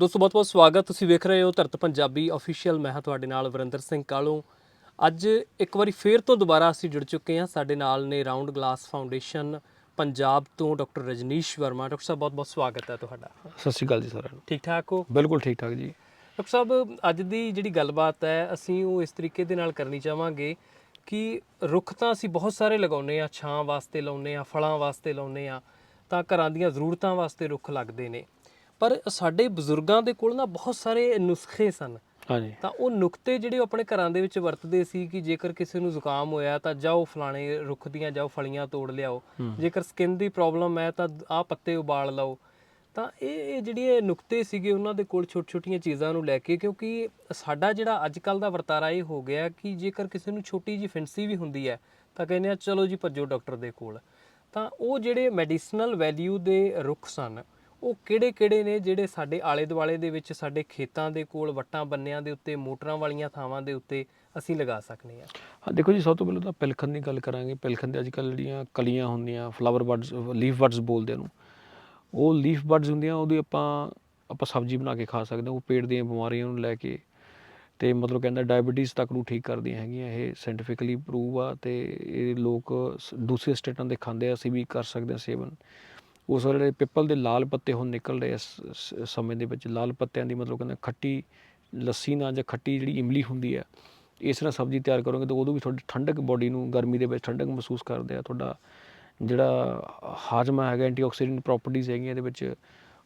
ਦੋਸਤੋ ਬਹੁਤ ਬਹੁਤ ਸਵਾਗਤ। ਤੁਸੀਂ ਵੇਖ ਰਹੇ ਹੋ ਧਰਤ ਪੰਜਾਬੀ ਅਫੀਸ਼ੀਅਲ ਮੈਂ ਹਾਂ ਤੁਹਾਡੇ ਨਾਲ ਵਰਿੰਦਰ ਸਿੰਘ ਕਾਲੂ। ਅੱਜ ਇੱਕ ਵਾਰੀ ਫੇਰ ਤੋਂ ਦੁਬਾਰਾ ਅਸੀਂ ਜੁੜ ਚੁੱਕੇ ਹਾਂ। ਸਾਡੇ ਨਾਲ ਨੇ ਰਾਉਂਡ ਗਲਾਸ ਫਾਊਂਡੇਸ਼ਨ ਪੰਜਾਬ ਤੋਂ ਡਾਕਟਰ ਰਜਨੀਸ਼ ਵਰਮਾ। ਡਾਕਟਰ ਸਾਹਿਬ ਬਹੁਤ ਬਹੁਤ ਸਵਾਗਤ ਹੈ ਤੁਹਾਡਾ। ਸਤਿ ਸ਼੍ਰੀ ਅਕਾਲ ਜੀ ਸਾਰਿਆਂ ਨੂੰ। ਠੀਕ ਠਾਕ ਹੋ? ਬਿਲਕੁਲ ਠੀਕ ਠਾਕ ਜੀ। ਡਾਕਟਰ ਸਾਹਿਬ ਅੱਜ ਦੀ ਜਿਹੜੀ ਗੱਲਬਾਤ ਹੈ ਅਸੀਂ ਉਹ ਇਸ ਤਰੀਕੇ ਦੇ ਨਾਲ ਕਰਨੀ ਚਾਹਾਂਗੇ ਕਿ ਰੁੱਖ ਤਾਂ ਅਸੀਂ ਬਹੁਤ ਸਾਰੇ ਲਗਾਉਨੇ ਆ ਛਾਂ ਵਾਸਤੇ ਲਾਉਨੇ ਆ ਫਲਾਂ ਵਾਸਤੇ ਲਾਉਨੇ ਆ ਤਾਂ ਘਰਾਂ ਦੀਆਂ ਜ਼ਰੂਰਤਾਂ ਵਾਸਤੇ ਰੁੱਖ ਲੱਗਦੇ ਨੇ। ਪਰ ਸਾਡੇ ਬਜ਼ੁਰਗਾਂ ਦੇ ਕੋਲ ਨਾ ਬਹੁਤ ਸਾਰੇ ਨੁਸਖੇ ਸਨ। ਹਾਂਜੀ। ਤਾਂ ਉਹ ਨੁਕਤੇ ਜਿਹੜੇ ਉਹ ਆਪਣੇ ਘਰਾਂ ਦੇ ਵਿੱਚ ਵਰਤਦੇ ਸੀ ਕਿ ਜੇਕਰ ਕਿਸੇ ਨੂੰ ਜ਼ੁਕਾਮ ਹੋਇਆ ਤਾਂ ਜਾਓ ਫਲਾਣੇ ਰੁੱਖ ਦੀਆਂ ਜਾਓ ਫਲੀਆਂ ਤੋੜ ਲਿਆਓ। ਜੇਕਰ ਸਕਿਨ ਦੀ ਪ੍ਰੋਬਲਮ ਹੈ ਤਾਂ ਆਹ ਪੱਤੇ ਉਬਾਲ ਲਓ। ਤਾਂ ਇਹ ਇਹ ਜਿਹੜੇ ਨੁਕਤੇ ਸੀਗੇ ਉਹਨਾਂ ਦੇ ਕੋਲ ਛੋਟੀ ਛੋਟੀਆਂ ਚੀਜ਼ਾਂ ਨੂੰ ਲੈ ਕੇ ਕਿਉਂਕਿ ਸਾਡਾ ਜਿਹੜਾ ਅੱਜ ਕੱਲ ਦਾ ਵਰਤਾਰਾ ਇਹ ਹੋ ਗਿਆ ਕਿ ਜੇਕਰ ਕਿਸੇ ਨੂੰ ਛੋਟੀ ਜੀ ਫਿੰਸੀ ਵੀ ਹੁੰਦੀ ਹੈ ਤਾਂ ਕਹਿੰਦੇ ਆ ਚਲੋ ਜੀ ਭੱਜੋ ਡਾਕਟਰ ਦੇ ਕੋਲ। ਤਾਂ ਉਹ ਜਿਹੜੇ ਮੈਡੀਸਨਲ ਵੈਲਿਊ ਦੇ ਰੁੱਖ ਸਨ ਉਹ ਕਿਹੜੇ-ਕਿਹੜੇ ਨੇ ਜਿਹੜੇ ਸਾਡੇ ਆਲੇ ਦੁਆਲੇ ਦੇ ਵਿੱਚ ਸਾਡੇ ਖੇਤਾਂ ਦੇ ਕੋਲ, ਵੱਟਾਂ, ਬੰਨਿਆਂ ਦੇ ਉੱਤੇ, ਮੋਟਰਾਂ ਵਾਲੀਆਂ ਥਾਵਾਂ ਦੇ ਉੱਤੇ ਅਸੀਂ ਲਗਾ ਸਕਨੇ ਆ ਹਾਂ, ਦੇਖੋ ਜੀ, ਸਭ ਤੋਂ ਪਹਿਲਾਂ ਤਾਂ ਪਿਲਖਣ ਦੀ ਗੱਲ ਕਰਾਂਗੇ। ਪਿਲਖਣ ਦੇ ਅੱਜ ਕੱਲ੍ਹ ਜਿਹੜੀਆਂ ਕਲੀਆਂ ਹੁੰਦੀਆਂ ਫਲਾਵਰ ਬਰਡਸ ਲੀਫ ਬਰਡਸ ਬੋਲਦੇ ਨੂੰ ਉਹ ਲੀਫ ਬਰਡਸ ਹੁੰਦੀਆਂ, ਉਹਦੀ ਆਪਾਂ ਆਪਾਂ ਸਬਜ਼ੀ ਬਣਾ ਕੇ ਖਾ ਸਕਦੇ ਹਾਂ। ਉਹ ਪੇਟ ਦੀਆਂ ਬਿਮਾਰੀਆਂ ਨੂੰ ਲੈ ਕੇ ਤੇ ਮਤਲਬ ਕਹਿੰਦਾ ਡਾਇਬੀਟੀਜ਼ ਤੱਕ ਨੂੰ ਠੀਕ ਕਰਦੀਆਂ ਹੈਗੀਆਂ। ਇਹ ਸਾਇੰਟੀਫਿਕਲੀ ਪ੍ਰੂਵ ਆ ਤੇ ਇਹ ਲੋਕ ਸ- ਦੂਸਰੇ ਸਟੇਟਾਂ ਦੇ ਖਾਂਦੇ ਆ, ਅਸੀਂ ਵੀ ਕਰ ਸਕਦੇ ਹਾਂ ਸੇਵਨ। ਉਸ ਵੇਲੇ ਪਿੱਪਲ ਦੇ ਲਾਲ ਪੱਤੇ ਹੁਣ ਨਿਕਲ ਰਹੇ ਆ ਸ- ਸ- ਸਮੇਂ ਦੇ ਵਿੱਚ ਲਾਲ ਪੱਤਿਆਂ ਦੀ ਮਤਲਬ ਕਹਿੰਦਾ ਖੱਟੀ ਲੱਸੀ ਨਾਲ ਜਾਂ ਖੱਟੀ ਜਿਹੜੀ ਇਮਲੀ ਹੁੰਦੀ ਆ ਇਸ ਨਾਲ ਸਬਜ਼ੀ ਤਿਆਰ ਕਰੋਗੇ ਤਾਂ ਉਦੋਂ ਵੀ ਤੁਹਾਡੀ ਠੰਡਕ ਬੋਡੀ ਨੂੰ ਗਰਮੀ ਦੇ ਵਿੱਚ ਠੰਡਕ ਮਹਿਸੂਸ ਕਰਦੇ ਆ। ਤੁਹਾਡਾ ਜਿਹੜਾ ਹਾਜ਼ਮਾ ਹੈਗਾ ਐਂਟੀਆਕਸੀਡੈਂਟ ਪ੍ਰੋਪਰਟੀਆਂ ਹੈਗੀਆਂ ਇਹਦੇ ਵਿੱਚ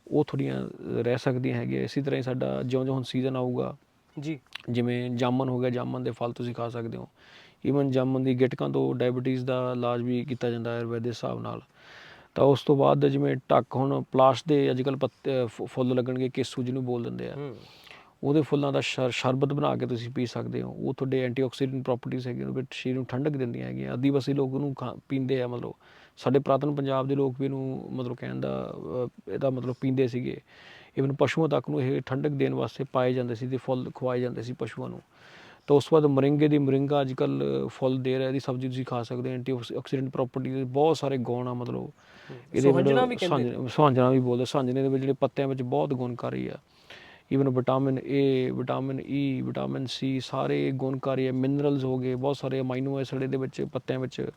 ਉਹ ਥੋੜੀਆਂ ਰਹਿ ਸਕਦੀਆਂ ਹੈਗੀਆਂ। ਇਸੇ ਤਰ੍ਹਾਂ ਹੀ ਸਾਡਾ ਜਿਉਂ-ਜਿਉਂ ਹੁਣ ਸੀਜ਼ਨ ਆਊਗਾ ਜੀ। ਜਿਵੇਂ ਜਾਮਨ ਹੋ ਗਿਆ ਜਾਮਨ ਦੇ ਫਲ ਤੁਸੀਂ ਖਾ ਸਕਦੇ ਹੋ। ਈਵਨ ਜਾਮਨ ਦੀ ਗਿਟਕਾਂ ਤੋਂ ਡਾਇਬੀਟੀਜ਼ ਦਾ ਇਲਾਜ ਵੀ ਕੀਤਾ ਜਾਂਦਾ ਹੈ ਆਯੁਰਵੈਦ ਦੇ ਹਿਸਾਬ ਨਾਲ। ਤਾਂ ਉਸ ਤੋਂ ਬਾਅਦ ਜਿਵੇਂ ਟੱਕ ਹੁਣ ਪਲਾਸ਼ ਦੇ ਅੱਜਕੱਲ ਪੱਤੇ ਫੁੱਲ ਲੱਗਣਗੇ ਕੇਸੂ ਜਿਹਨੂੰ ਬੋਲ ਦਿੰਦੇ ਆ। ਉਹਦੇ ਫੁੱਲਾਂ ਦਾ ਸ਼ਰ- ਸ਼ਰਬਤ ਬਣਾ ਕੇ ਤੁਸੀਂ ਪੀ ਸਕਦੇ ਹੋ। ਉਹ ਤੁਹਾਡੇ ਐਂਟੀਆਕਸੀਡੈਂਟ ਪ੍ਰੋਪਰਟੀਆਂ ਹੈਗੀਆਂ ਉਹ ਵੀ ਸਰੀਰ ਨੂੰ ਠੰਡਕ ਦਿੰਦੀਆਂ ਹੈਗੀਆਂ। ਆਦੀਵਾਸੀ ਲੋਕ ਉਹਨੂੰ ਪੀਂਦੇ ਆ ਮਤਲਬ ਸਾਡੇ ਪ੍ਰਾਤਨ ਪੰਜਾਬ ਦੇ ਲੋਕ ਵੀ ਇਹਨੂੰ ਮਤਲਬ ਕਹਿਣ ਦਾ ਇਹਦਾ ਮਤਲਬ ਪੀਂਦੇ ਸੀਗੇ। ਇਵਨ ਪਸ਼ੂਆਂ ਤੱਕ ਨੂੰ ਇਹ ਠੰਡਕ ਦੇਣ ਵਾਸਤੇ ਪਾਏ ਜਾਂਦੇ ਸੀ ਤੇ ਫੁੱਲ ਖਵਾਏ ਜਾਂਦੇ ਸੀ ਪਸ਼ੂਆਂ ਨੂੰ। ਤਾਂ ਉਸ ਤੋਂ ਬਾਅਦ ਮਰਿੰਗੇ ਦੀ ਮਰਿੰਗਾ ਅੱਜ ਕੱਲ ਫੁੱਲ ਦੇ ਰਿਹਾ ਇਹਦੀ ਸਬਜ਼ੀ ਤੁਸੀਂ ਖਾ ਸਕਦੇ ਹੋ ਐਂਟੀਆਕਸੀਡੈਂਟ ਪ੍ਰੋਪਰਟੀ ਦੇ ਬਹੁਤ ਸਾਰੇ ਗੁਣ ਆ ਮਤਲਬ। ਸੁਹੰਜਣਾ ਵੀ ਕਹਿੰਦੇ ਸਾਂਝ- ਸੁਹੰਜਣਾ ਵੀ ਬੋਲਦੇ ਸੁਹੰਜਣੇ ਦੇ ਵਿੱਚ ਜਿਹੜੇ ਪੱਤਿਆਂ ਵਿੱਚ ਬਹੁਤ ਗੁਣਕਾਰੀ ਆ। Even vitamin A vitamin E vitamin C ਸਾਰੇ ਗੁਣਕਾਰੀ ਹੈ ਮਿਨਰਲਸ ਹੋ ਗਏ ਬਹੁਤ ਸਾਰੇ ਅਮਾਈਨੋ ਐਸਿਡ ਇਹਦੇ ਵਿੱਚ ਪੱਤਿਆਂ ਵਿੱਚ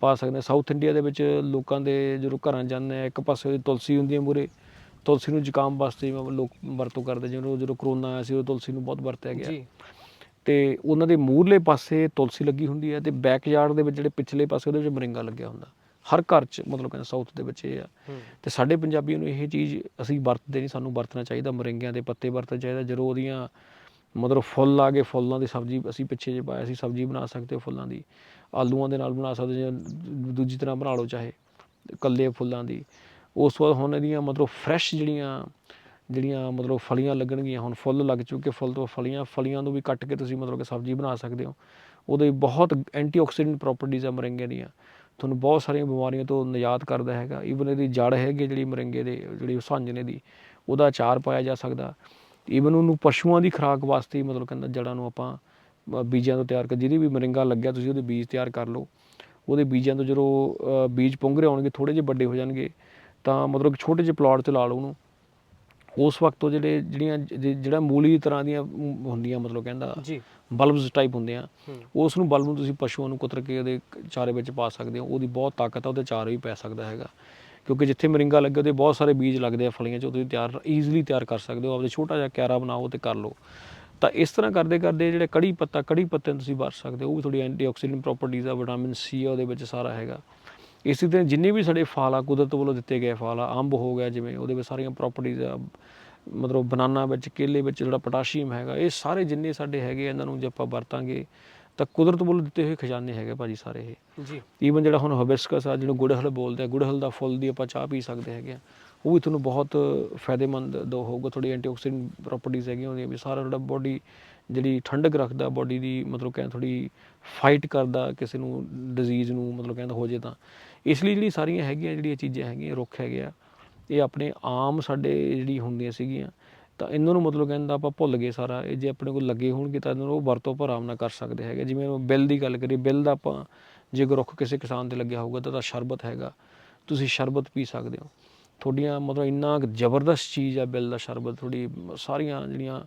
ਪਾ ਸਕਦੇ ਸਾਊਥ ਇੰਡੀਆ ਦੇ ਵਿੱਚ ਲੋਕਾਂ ਦੇ ਜਦੋਂ ਘਰਾਂ ਜਾਂਦੇ ਆ ਇੱਕ ਪਾਸੇ ਤੁਲਸੀ ਹੁੰਦੀ ਹੈ ਮੂਰੇ। ਤੁਲਸੀ ਨੂੰ ਜ਼ੁਕਾਮ ਵਾਸਤੇ ਜਿਵੇਂ ਲੋਕ ਵਰਤੋਂ ਕਰਦੇ ਜਦੋਂ ਜਦੋਂ ਕਰੋਨਾ ਆਇਆ ਸੀ ਉਹ ਤੁਲਸੀ ਨੂੰ ਬਹੁਤ ਵਰਤਿਆ ਗਿਆ। ਜੀ। ਤੇ ਉਹਨਾਂ ਦੇ ਮੂਹਰਲੇ ਪਾਸੇ ਤੁਲਸੀ ਲੱਗੀ ਹੁੰਦੀ ਹੈ ਤੇ ਬੈਕਯਾਰਡ ਦੇ ਵਿੱਚ ਜਿਹੜੇ ਪਿਛਲੇ ਪਾਸੇ ਉਹਦੇ ਵਿੱਚ ਮਰਿੰਗਾ ਲੱਗਿਆ ਹੁੰਦਾ। ਹਰ ਘਰ 'ਚ ਮਤਲਬ ਕਹਿੰਦਾ ਸਾਊਥ ਦੇ ਵਿੱਚ ਇਹ ਆ। ਤੇ ਸਾਡੇ ਪੰਜਾਬੀਆਂ ਨੂੰ ਇਹ ਚੀਜ਼ ਅਸੀਂ ਵਰਤਦੇ ਨਹੀਂ ਸਾਨੂੰ ਵਰਤਣਾ ਚਾਹੀਦਾ। ਮਰਿੰਗਿਆਂ ਦੇ ਪੱਤੇ ਵਰਤਣਾ ਚਾਹੀਦਾ। ਜਦੋਂ ਉਹਦੀਆਂ ਮਤਲਬ ਫੁੱਲ ਆ ਗਏ ਫੁੱਲਾਂ ਦੀ ਸਬਜ਼ੀ ਅਸੀਂ ਪਿੱਛੇ ਜੇ ਪਾਇਆ ਸੀ ਸਬਜ਼ੀ ਬਣਾ ਸਕਦੇ ਹੋ ਫੁੱਲਾਂ ਦੀ। ਆਲੂਆਂ ਦੇ ਨਾਲ ਬਣਾ ਸਕਦੇ ਜਾਂ ਦੂਜੀ ਤਰ੍ਹਾਂ ਬਣਾ ਲਓ ਚਾਹੇ ਕੱਲੇ ਫੁੱਲਾਂ ਦੀ। ਉਸ ਤੋਂ ਬਾਅਦ ਹੁਣ ਇਹਦੀਆਂ ਮਤਲਬ ਫਰੈਸ਼ ਜਿਹੜੀਆਂ ਜਿਹੜੀਆਂ ਮਤਲਬ ਫਲੀਆਂ ਲੱਗਣਗੀਆਂ, ਹੁਣ ਫੁੱਲ ਲੱਗ ਚੁੱਕੇ ਫੁੱਲ ਤੋਂ ਫਲੀਆਂ ਫਲੀਆਂ ਨੂੰ ਵੀ ਕੱਟ ਕੇ ਤੁਸੀਂ ਮਤਲਬ ਕਿ ਸਬਜ਼ੀ ਬਣਾ ਸਕਦੇ ਹੋ। ਉਹਦੇ ਬਹੁਤ ਐਂਟੀਆਕਸੀਡੈਂਟ ਪ੍ਰੋਪਰਟੀਜ਼ ਆ ਮਰਿੰਗੇ ਦੀਆਂ। ਤੁਹਾਨੂੰ ਬਹੁਤ ਸਾਰੀਆਂ ਬਿਮਾਰੀਆਂ ਤੋਂ ਨਿਜਾਤ ਕਰਦਾ ਹੈਗਾ। ਈਵਨ ਇਹਦੀ ਜੜ ਹੈਗੀ ਜਿਹੜੀ ਮਰਿੰਗੇ ਦੇ, ਜਿਹੜੀ ਸਾਂਝਣੇ ਦੀ, ਉਹਦਾ ਅਚਾਰ ਪਾਇਆ ਜਾ ਸਕਦਾ। ਈਵਨ ਉਹਨੂੰ ਪਸ਼ੂਆਂ ਦੀ ਖੁਰਾਕ ਵਾਸਤੇ ਮਤਲਬ ਕਹਿੰਦਾ ਜੜਾਂ ਨੂੰ ਆਪਾਂ ਬੀਜਾਂ ਤੋਂ ਤਿਆਰ ਕਰ, ਜਿਹਦੀ ਵੀ ਮਰਿੰਗਾ ਲੱਗਿਆ, ਤੁਸੀਂ ਉਹਦੇ ਬੀਜ ਤਿਆਰ ਕਰ ਲਓ। ਉਹਦੇ ਬੀਜਾਂ ਤੋਂ ਜਦੋਂ ਬੀਜ ਪੁੰਗਰੇ ਆਉਣਗੇ ਥੋੜੇ ਜਿਹੇ ਵੱਡੇ ਹੋ ਜਾਣਗੇ, ਤਾਂ ਮਤਲਬ ਕਿ ਛੋਟੇ ਜਿਹੇ ਪਲਾਟ 'ਚ ਲਾ ਲਓ ਉਹਨੂੰ। ਉਸ ਵਕਤ ਉਹ ਜਿਹੜੇ ਜਿਹੜੀਆਂ ਜਿਹੜਾ ਮੂਲੀ ਤਰ੍ਹਾਂ ਦੀਆਂ ਹੁੰਦੀਆਂ ਮਤਲਬ ਕਹਿੰਦਾ ਜੀ। ਬਲਬਸ ਟਾਈਪ ਹੁੰਦੇ ਆ ਉਸ ਨੂੰ ਬਲਬ ਨੂੰ ਤੁਸੀਂ ਪਸ਼ੂਆਂ ਨੂੰ ਕੁਤਰ ਕੇ ਉਹਦੇ ਚਾਰੇ ਵਿੱਚ ਪਾ ਸਕਦੇ ਹੋ। ਉਹਦੀ ਬਹੁਤ ਤਾਕਤ ਆ ਉਹਦੇ ਚਾਰ ਵੀ ਪੈ ਸਕਦਾ ਹੈਗਾ। ਕਿਉਂਕਿ ਜਿੱਥੇ ਮਰਿੰਗਾ ਲੱਗੇ ਉਹਦੇ ਬਹੁਤ ਸਾਰੇ ਬੀਜ ਲੱਗਦੇ ਆ ਫਲੀਆਂ 'ਚ ਉਹ ਤੁਸੀਂ ਤਿਆਰ ਈਜ਼ੀਲੀ ਤਿਆਰ ਕਰ ਸਕਦੇ ਹੋ। ਆਪਦੇ ਛੋਟਾ ਜਿਹਾ ਕਿਆਰਾ ਬਣਾਓ ਤੇ ਕਰ ਲਓ। ਤਾਂ ਇਸ ਤਰ੍ਹਾਂ ਕਰਦੇ ਕਰਦੇ ਜਿਹੜੇ ਕੜੀ ਪੱਤਾ ਕੜੀ ਪੱਤੇ ਨੂੰ ਤੁਸੀਂ ਵਰਤ ਸਕਦੇ ਹੋ ਉਹ ਵੀ ਥੋੜੀ ਐਂਟੀਆਕਸੀਡੈਂਟ ਪ੍ਰੋਪਰਟੀਜ਼ ਆ ਵਿਟਾਮਿਨ ਸੀ ਆ ਉਹਦੇ ਵਿੱਚ ਸਾਰਾ ਹੈਗਾ। ਇਸੇ ਤਰ੍ਹਾਂ ਜਿੰਨੇ ਵੀ ਸਾਡੇ ਫਲ ਆ ਕੁਦਰਤ ਵੱਲੋਂ ਦਿੱਤੇ ਗਏ ਫਲ ਆ ਅੰਬ ਹੋ ਗਿਆ ਜਿਵੇਂ ਉਹਦੇ ਵਿੱਚ ਸਾਰੀਆਂ ਪ੍ਰੋਪਰਟੀਜ਼ ਆ ਮਤਲਬ ਬਨਾਨਾ ਵਿੱਚ ਕੇਲੇ ਵਿੱਚ ਜਿਹੜਾ ਪੋਟਾਸ਼ੀਅਮ ਹੈਗਾ ਇਹ ਸਾਰੇ ਜਿੰਨੇ ਸਾਡੇ ਹੈਗੇ ਇਹਨਾਂ ਨੂੰ ਜੇ ਆਪਾਂ ਵਰਤਾਂਗੇ ਤਾਂ ਕੁਦਰਤ ਵੱਲੋਂ ਦਿੱਤੇ ਹੋਏ ਖਜ਼ਾਨੇ ਹੈਗੇ ਭਾਜੀ ਸਾਰੇ ਇਹ। ਜੀ। ਈਵਨ ਜਿਹੜਾ ਹੁਣ ਹਬਿਸਕਸ ਆ ਜਿਹਨੂੰ ਗੁੜਹਲ ਬੋਲਦੇ ਆ ਗੁੜਹਲ ਦਾ ਫੁੱਲ ਦੀ ਆਪਾਂ ਚਾਹ ਪੀ ਸਕਦੇ ਹੈਗੇ ਆ ਉਹ ਵੀ ਤੁਹਾਨੂੰ ਬਹੁਤ ਫਾਇਦੇਮੰਦ ਦੋ ਹੋਊਗਾ ਥੋੜੀ ਐਂਟੀਆਕਸੀਡੈਂਟ ਪ੍ਰੋਪਰਟੀਜ਼ ਹੈਗੀਆਂ ਉਹਦੀਆਂ ਵੀ ਸਾਰਾ ਜਿਹੜਾ ਬੋਡੀ ਜਿਹੜੀ ਠੰਡਕ ਰੱਖਦਾ ਬੋਡੀ ਦੀ, ਮਤਲਬ ਕਹਿੰਦਾ ਥੋੜੀ ਫਾਈਟ ਕਰਦਾ ਕਿਸੇ ਨੂੰ ਡਿਜ਼ੀਜ਼ ਨੂੰ, ਮਤਲਬ ਕਹਿੰਦਾ ਹੋ ਜੇ ਤਾਂ। ਇਸ ਲਈ ਜਿਹੜੀ ਸਾਰੀਆਂ ਹੈਗੀਆਂ, ਜਿਹੜੀਆਂ ਚੀਜ਼ਾਂ ਹੈਗੀਆਂ ਰੁੱਖ ਹੈਗੇ ਆ, ਇਹ ਆਪਣੇ ਆਮ ਸਾਡੇ ਜਿਹੜੀ ਹੁੰਦੀਆਂ ਸੀਗੀਆਂ, ਤਾਂ ਇਹਨਾਂ ਨੂੰ ਮਤਲਬ ਕਹਿੰਦਾ ਆਪਾਂ ਭੁੱਲ ਗਏ ਸਾਰਾ। ਇਹ ਜੇ ਆਪਣੇ ਕੋਲ ਲੱਗੇ ਹੋਣਗੇ ਤਾਂ ਇਹਨਾਂ ਨੂੰ ਉਹ ਵਰਤੋਂ ਆਪਾਂ ਆਰਾਮ ਨਾਲ ਕਰ ਸਕਦੇ ਹੈਗੇ। ਜਿਵੇਂ ਬਿੱਲ ਦੀ ਗੱਲ ਕਰੀਏ, ਬਿੱਲ ਦਾ ਆਪਾਂ, ਜੇ ਕੋਈ ਰੁੱਖ ਕਿਸੇ ਕਿਸਾਨ ਤੇ ਲੱਗਿਆ ਹੋਊਗਾ ਤਾਂ ਉਹਦਾ ਸ਼ਰਬਤ ਹੈਗਾ। ਤੁਸੀਂ ਸ਼ਰਬਤ ਪੀ ਸਕਦੇ ਹੋ। ਤੁਹਾਡੀਆਂ ਮਤਲਬ ਇੰਨਾ ਕੁ ਜ਼ਬਰਦਸਤ ਚੀਜ਼ ਆ ਬਿੱਲ ਦਾ ਸ਼ਰਬਤ, ਤੁਹਾਡੀ ਸਾਰੀਆਂ ਜਿਹੜੀਆਂ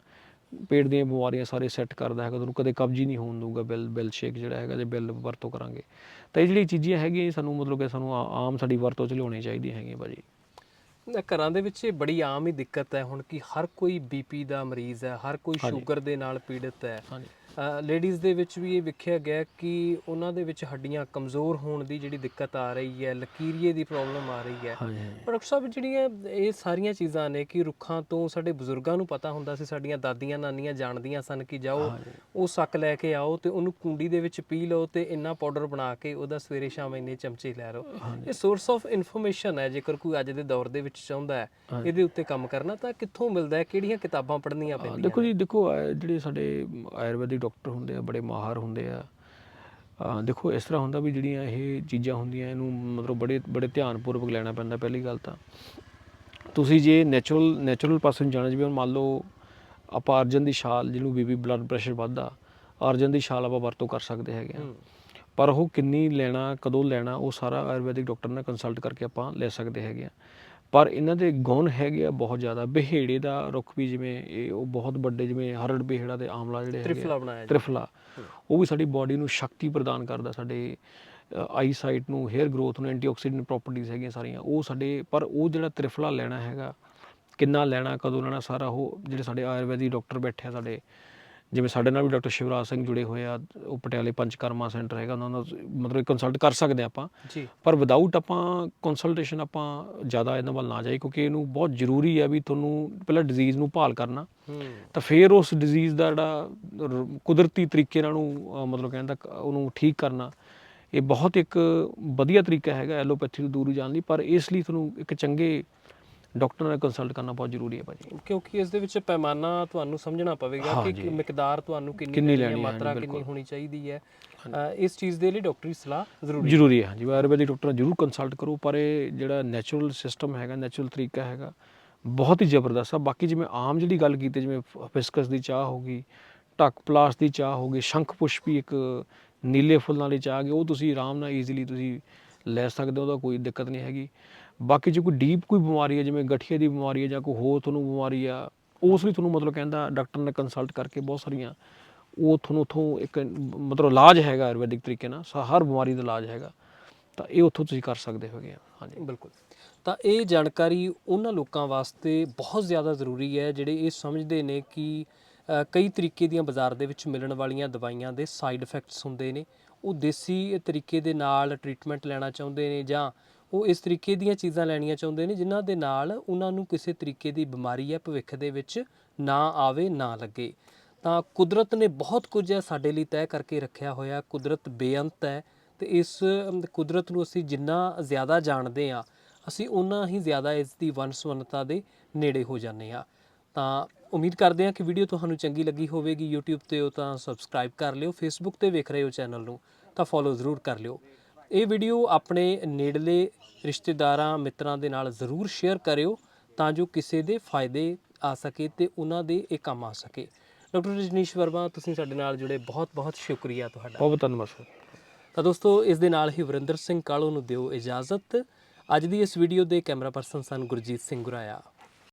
ਪੇਟ ਦੀਆਂ ਬਿਮਾਰੀਆਂ ਸਾਰੇ ਸੈੱਟ ਕਰਦਾ ਹੈਗਾ ਤੁਹਾਨੂੰ ਕਦੇ ਕਬਜ਼ ਨਹੀਂ ਹੋਣ ਦਊਗਾ ਬਿੱਲ ਬਿੱਲ ਸ਼ੇਕ ਜਿਹੜਾ ਹੈਗਾ ਜੇ ਬਿੱਲ ਵਰਤੋਂ ਕਰਾਂਗੇ। ਤਾਂ ਇਹ ਜਿਹੜੀ ਚੀਜ਼ਾਂ ਹੈਗੀਆਂ ਸਾਨੂੰ ਮਤਲਬ ਕਿ ਸਾਨੂੰ ਆਮ ਸਾਡੀ ਵਰਤੋਂ ਚ ਲਿਆਉਣੀ ਚਾਹੀਦੀਆਂ ਹੈਗੀਆਂ ਭਾਜੀ। ਨਾ, ਘਰਾਂ ਦੇ ਵਿੱਚ ਇਹ ਬੜੀ ਆਮ ਹੀ ਦਿੱਕਤ ਹੈ ਹੁਣ ਕਿ ਹਰ ਕੋਈ ਬੀਪੀ ਦਾ ਮਰੀਜ਼ ਹੈ ਹਰ ਕੋਈ। ਸ਼ੂਗਰ ਦੇ ਨਾਲ ਪੀੜਿਤ ਹੈ। ਹਾਂਜੀ। ਲੇਡੀਜ਼ ਦੇ ਵਿੱਚ ਵੀ ਇਹ ਵੇਖਿਆ ਗਿਆ ਕਿ ਉਹਨਾਂ ਦੇ ਵਿੱਚ ਹੱਡੀਆਂ ਕਮਜ਼ੋਰ ਹੋਣ ਦੀ ਜਿਹੜੀ ਦਿੱਕਤ ਆ ਰਹੀ ਹੈ ਲਕੀਰੀਏ ਦੀ ਪ੍ਰੋਬਲਮ ਆ ਰਹੀ ਹੈ। ਪਰ ਡਾਕਟਰ ਸਾਹਿਬ ਜਿਹੜੀਆਂ ਇਹ ਸਾਰੀਆਂ ਚੀਜ਼ਾਂ ਨੇ ਕਿ ਰੁੱਖਾਂ ਤੋਂ ਸਾਡੇ ਬਜ਼ੁਰਗਾਂ ਨੂੰ ਪਤਾ ਹੁੰਦਾ ਸੀ ਸਾਡੀਆਂ ਦਾਦੀਆਂ ਨਾਨੀਆਂ ਜਾਣਦੀਆਂ ਸਨ ਕਿ ਜਾਓ ਉਹ ਸੱਕ ਲੈ ਕੇ ਆਓ ਤੇ ਉਹਨੂੰ ਕੁੰਡੀ ਦੇ ਵਿੱਚ ਪੀ ਲਓ ਤੇ ਇੰਨਾ ਪਾਊਡਰ ਬਣਾ ਕੇ ਉਹਦਾ ਸਵੇਰੇ ਸ਼ਾਮ ਇੰਨੇ ਚਮਚੇ ਲੈ ਲਓ। ਇਹ ਸੋਰਸ ਆਫ ਇਨਫੋਰਮੇਸ਼ਨ ਹੈ ਜੇਕਰ ਕੋਈ ਅੱਜ ਦੇ ਦੌਰ ਦੇ ਵਿੱਚ ਚਾਹੁੰਦਾ ਹੈ ਇਹਦੇ ਉੱਤੇ ਕੰਮ ਕਰਨਾ ਤਾਂ ਕਿੱਥੋਂ ਮਿਲਦਾ ਹੈ ਕਿਹੜੀਆਂ ਕਿਤਾਬਾਂ ਪੜ੍ਹਨੀਆਂ ਪੈਂਦੀਆਂ ਦੇਖੋ ਜੀ ਦੇਖੋ ਜਿਹੜੇ ਸਾਡੇ ਆਯੁਰਵੈਦਿਕ ਡਾਕਟਰ ਹੁੰਦੇ ਆ, ਬੜੇ ਮਾਹਰ ਹੁੰਦੇ ਆ। ਦੇਖੋ, ਇਸ ਤਰ੍ਹਾਂ ਹੁੰਦਾ ਵੀ ਜਿਹੜੀਆਂ ਇਹ ਚੀਜ਼ਾਂ ਹੁੰਦੀਆਂ, ਇਹਨੂੰ ਮਤਲਬ ਬੜੇ ਬੜੇ ਧਿਆਨਪੂਰਵਕ ਲੈਣਾ ਪੈਂਦਾ ਪਹਿਲੀ ਗੱਲ ਤਾਂ। ਤੁਸੀਂ ਜੇ ਨੈਚੁਰਲ ਨੈਚੁਰਲ ਪਾਸੇ ਜਾਣਾ, ਜਿਵੇਂ ਹੁਣ ਮੰਨ ਲਓ ਆਪਾਂ ਅਰਜਨ ਦੀ ਛਾਲ, ਜਿਹਨੂੰ ਬੀਬੀ ਬਲੱਡ ਪ੍ਰੈਸ਼ਰ ਵੱਧਦਾ, ਅਰਜਨ ਦੀ ਛਾਲ ਆਪਾਂ ਵਰਤੋਂ ਕਰ ਸਕਦੇ ਹੈਗੇ ਆ। ਪਰ ਉਹ ਕਿੰਨੀ ਲੈਣਾ, ਕਦੋਂ ਲੈਣਾ, ਉਹ ਸਾਰਾ ਆਯੁਰਵੈਦਿਕ ਡਾਕਟਰ ਨਾਲ ਕੰਸਲਟ ਕਰਕੇ ਆਪਾਂ ਲੈ ਸਕਦੇ ਹੈਗੇ ਆ। ਪਰ ਇਹਨਾਂ ਦੇ ਗੁਣ ਹੈਗੇ ਆ ਬਹੁਤ ਜ਼ਿਆਦਾ। ਬਿਹੇੜੇ ਦਾ ਰੁੱਖ ਵੀ ਜਿਵੇਂ ਇਹ ਉਹ ਬਹੁਤ ਵੱਡੇ ਜਿਵੇਂ ਹਰੜ ਬਿਹੇੜਾ ਤੇ ਆਮਲਾ ਜਿਹੜੇ ਹੈਗੇ ਤ੍ਰਿਫਲਾ ਬਣਾਇਆ। ਤ੍ਰਿਫਲਾ। ਉਹ ਵੀ ਸਾਡੀ ਬਾਡੀ ਨੂੰ ਸ਼ਕਤੀ ਪ੍ਰਦਾਨ ਕਰਦਾ ਸਾਡੇ ਆਈ ਸਾਈਟ ਨੂੰ ਹੇਅਰ ਗਰੋਥ ਨੂੰ ਐਂਟੀਆਕਸੀਡੈਂਟ ਪ੍ਰੋਪਰਟੀਆਂ ਹੈਗੀਆਂ ਸਾਰੀਆਂ। ਉਹ ਸਾਡੇ ਪਰ ਉਹ ਜਿਹੜਾ ਤ੍ਰਿਫਲਾ ਲੈਣਾ ਹੈਗਾ ਕਿੰਨਾ ਲੈਣਾ ਕਦੋਂ ਲੈਣਾ ਸਾਰਾ ਉਹ ਜਿਹੜੇ ਸਾਡੇ ਆਯੁਰਵੈਦਿਕ ਡਾਕਟਰ ਬੈਠੇ ਆ ਸਾਡੇ ਜਿਵੇਂ ਸਾਡੇ ਨਾਲ ਵੀ ਡਾਕਟਰ ਸ਼ਿਵਰਾਜ ਸਿੰਘ ਜੁੜੇ ਹੋਏ ਆ ਉਹ ਪਟਿਆਲੇ ਪੰਚਕਰਮਾ ਸੈਂਟਰ ਹੈਗਾ ਉਹਨਾਂ ਨਾਲ ਮਤਲਬ ਕੰਸਲਟ ਕਰ ਸਕਦੇ ਆਪਾਂ। ਜੀ। ਪਰ ਵਿਦਆਊਟ ਆਪਾਂ ਕੰਸਲਟੇਸ਼ਨ ਆਪਾਂ ਜ਼ਿਆਦਾ ਇਹਨਾਂ ਵੱਲ ਨਾ ਜਾਈਏ ਕਿਉਂਕਿ ਇਹਨੂੰ ਬਹੁਤ ਜ਼ਰੂਰੀ ਹੈ ਵੀ ਤੁਹਾਨੂੰ ਪਹਿਲਾਂ ਡਿਜ਼ੀਜ਼ ਨੂੰ ਭਾਲ ਕਰਨਾ। ਤਾਂ ਫਿਰ ਉਸ ਡਿਜ਼ੀਜ਼ ਦਾ ਜਿਹੜਾ ਕੁਦਰਤੀ ਤਰੀਕੇ ਨਾਲ ਉਹਨੂੰ ਮਤਲਬ ਕਹਿੰਦਾ ਉਹਨੂੰ ਠੀਕ ਕਰਨਾ। ਇਹ ਬਹੁਤ ਇੱਕ ਵਧੀਆ ਤਰੀਕਾ ਹੈਗਾ ਐਲੋਪੈਥੀ ਤੋਂ ਦੂਰ ਜਾਣ ਲਈ ਪਰ ਇਸ ਲਈ ਤੁਹਾਨੂੰ ਇੱਕ ਚੰਗੇ ਡਾਕਟਰ ਨਾਲ ਕੰਸਲਟ ਕਰਨਾ ਬਹੁਤ ਜ਼ਰੂਰੀ ਹੈ ਭਾਜੀ। ਕਿਉਂਕਿ ਇਸ ਦੇ ਵਿੱਚ ਪੈਮਾਨਾ ਤੁਹਾਨੂੰ ਸਮਝਣਾ ਪਵੇਗਾ ਕਿ ਮਿਕਦਾਰ ਤੁਹਾਨੂੰ ਕਿੰਨੀ ਕਿੰਨੀ ਲੈਣੀ ਮਾਤਰਾ। ਕਿੰਨੀ ਹੋਣੀ ਚਾਹੀਦੀ ਹੈ। ਇਸ ਚੀਜ਼ ਦੇ ਲਈ ਡਾਕਟਰੀ ਸਲਾਹ ਜ਼ਰੂਰੀ ਹੈ। ਜ਼ਰੂਰੀ ਹੈ ਜੀ ਆਯੁਰਵੈਦਿਕ ਡਾਕਟਰ ਨਾਲ ਜ਼ਰੂਰ ਕੰਸਲਟ ਕਰੋ ਪਰ ਇਹ ਜਿਹੜਾ ਨੈਚੁਰਲ ਸਿਸਟਮ ਹੈਗਾ ਨੈਚੁਰਲ ਤਰੀਕਾ ਹੈਗਾ ਬਹੁਤ ਹੀ ਜ਼ਬਰਦਸਤ ਆ। ਬਾਕੀ ਜਿਵੇਂ ਆਮ ਜਿਹੜੀ ਗੱਲ ਕੀਤੀ ਜਿਵੇਂ ਫਿਸਕਸ ਦੀ ਚਾਹ ਹੋ ਗਈ ਢੱਕ ਪਲਾਸ ਦੀ ਚਾਹ ਹੋ ਗਈ ਸ਼ੰਖ ਪੁਸ਼ਪੀ ਇੱਕ ਨੀਲੇ ਫੁੱਲਾਂ ਦੀ ਚਾਹ ਗਈ ਉਹ ਤੁਸੀਂ ਆਰਾਮ ਨਾਲ ਈਜ਼ੀਲੀ ਤੁਸੀਂ ਲੈ ਸਕਦੇ ਹੋ ਉਹਦਾ ਕੋਈ ਦਿੱਕਤ ਨਹੀਂ ਹੈਗੀ। ਬਾਕੀ ਜੇ ਕੋਈ ਡੀਪ ਕੋਈ ਬਿਮਾਰੀ ਹੈ ਜਿਵੇਂ ਗਠੀਏ ਦੀ ਬਿਮਾਰੀ ਹੈ ਜਾਂ ਕੋਈ ਹੋਰ ਤੁਹਾਨੂੰ ਬਿਮਾਰੀ ਆ, ਉਸ ਲਈ ਤੁਹਾਨੂੰ ਮਤਲਬ ਕਹਿੰਦਾ ਡਾਕਟਰ ਨਾਲ ਕੰਸਲਟ ਕਰਕੇ ਬਹੁਤ ਸਾਰੀਆਂ, ਉਹ ਤੁਹਾਨੂੰ ਉਥੋਂ ਇੱਕ ਮਤਲਬ ਇਲਾਜ ਹੈਗਾ ਆਯੁਰਵੈਦਿਕ ਤਰੀਕੇ ਨਾਲ ਹਰ ਬਿਮਾਰੀ ਦਾ ਇਲਾਜ ਹੈਗਾ, ਤਾਂ ਇਹ ਉੱਥੋਂ ਤੁਸੀਂ ਕਰ ਸਕਦੇ ਹੋਗੇ ਹਾਂਜੀ। ਬਿਲਕੁਲ। ਤਾਂ ਇਹ ਜਾਣਕਾਰੀ ਉਹਨਾਂ ਲੋਕਾਂ ਵਾਸਤੇ ਬਹੁਤ ਜ਼ਿਆਦਾ ਜ਼ਰੂਰੀ ਹੈ, ਜਿਹੜੇ ਇਹ ਸਮਝਦੇ ਨੇ ਕਿ ਕਈ ਤਰੀਕੇ ਦੀਆਂ ਬਾਜ਼ਾਰ ਦੇ ਵਿੱਚ ਮਿਲਣ ਵਾਲੀਆਂ ਦਵਾਈਆਂ ਦੇ ਸਾਈਡ ਇਫੈਕਟਸ ਹੁੰਦੇ ਨੇ, ਉਹ ਦੇਸੀ ਤਰੀਕੇ ਦੇ ਨਾਲ ਟ੍ਰੀਟਮੈਂਟ ਲੈਣਾ ਚਾਹੁੰਦੇ ਨੇ ਜਾਂ ਉਹ ਇਸ ਤਰੀਕੇ ਦੀਆਂ ਚੀਜ਼ਾਂ ਲੈਣੀਆਂ ਚਾਹੁੰਦੇ ਨੇ, ਜਿਨ੍ਹਾਂ ਦੇ ਨਾਲ ਉਹਨਾਂ ਨੂੰ ਕਿਸੇ ਤਰੀਕੇ ਦੀ ਬਿਮਾਰੀ ਹੈ ਭਵਿੱਖ ਦੇ ਵਿੱਚ ਨਾ ਆਵੇ, ਨਾ ਲੱਗੇ। ਤਾਂ ਕੁਦਰਤ ਨੇ ਬਹੁਤ ਕੁਝ ਹੈ ਸਾਡੇ ਲਈ ਤੈਅ ਕਰਕੇ ਰੱਖਿਆ ਹੋਇਆ ਕੁਦਰਤ ਬੇਅੰਤ ਹੈ ਤੇ ਇਸ ਕੁਦਰਤ ਨੂੰ ਅਸੀਂ ਜਿੰਨਾ ਜ਼ਿਆਦਾ ਜਾਣਦੇ ਆ ਅਸੀਂ ਉਨਾ ਹੀ ਜ਼ਿਆਦਾ ਇਸ ਦੀ ਵੰਨਸੁਵੰਨਤਾ ਦੇ ਨੇੜੇ ਹੋ ਜਾਂਦੇ ਆ ਤਾਂ ਉਮੀਦ ਕਰਦੇ ਹਾਂ ਕਿ ਵੀਡੀਓ ਤੁਹਾਨੂੰ ਚੰਗੀ ਲੱਗੀ ਹੋਵੇਗੀ। YouTube ਤੇ ਹੋ ਤਾਂ ਸਬਸਕ੍ਰਾਈਬ ਕਰ ਲਿਓ, Facebook ਤੇ ਵੇਖ ਰਹੇ ਹੋ ਚੈਨਲ ਨੂੰ, ਤਾਂ ਫੋਲੋ ਜ਼ਰੂਰ ਕਰ ਲਿਓ। ਇਹ ਵੀਡੀਓ ਆਪਣੇ ਨੇੜਲੇ ਰਿਸ਼ਤੇਦਾਰਾਂ ਮਿੱਤਰਾਂ ਦੇ ਨਾਲ ਜ਼ਰੂਰ ਸ਼ੇਅਰ ਕਰਿਓ ਤਾਂ ਜੋ ਕਿਸੇ ਦੇ ਫਾਇਦੇ ਆ ਸਕੇ ਤੇ ਉਹਨਾਂ ਦੇ ਇਹ ਕੰਮ ਆ ਸਕੇ। ਡਾਕਟਰ ਰਜਨੀਸ਼ ਵਰਮਾ ਤੁਸੀਂ ਸਾਡੇ ਨਾਲ ਜੁੜੇ ਬਹੁਤ ਬਹੁਤ ਸ਼ੁਕਰੀਆ ਤੁਹਾਡਾ। ਬਹੁਤ ਧੰਨਵਾਦ ਸਰ। ਤਾਂ ਦੋਸਤੋ ਇਸ ਦੇ ਨਾਲ ਹੀ ਵਰਿੰਦਰ ਸਿੰਘ ਕਾਲੋ ਨੂੰ ਦਿਓ ਇਜਾਜ਼ਤ। ਅੱਜ ਦੀ ਇਸ ਵੀਡੀਓ ਦੇ ਕੈਮਰਾ ਪਰਸਨ ਸਨ ਗੁਰਜੀਤ ਸਿੰਘ ਗੁਰਾਇਆ।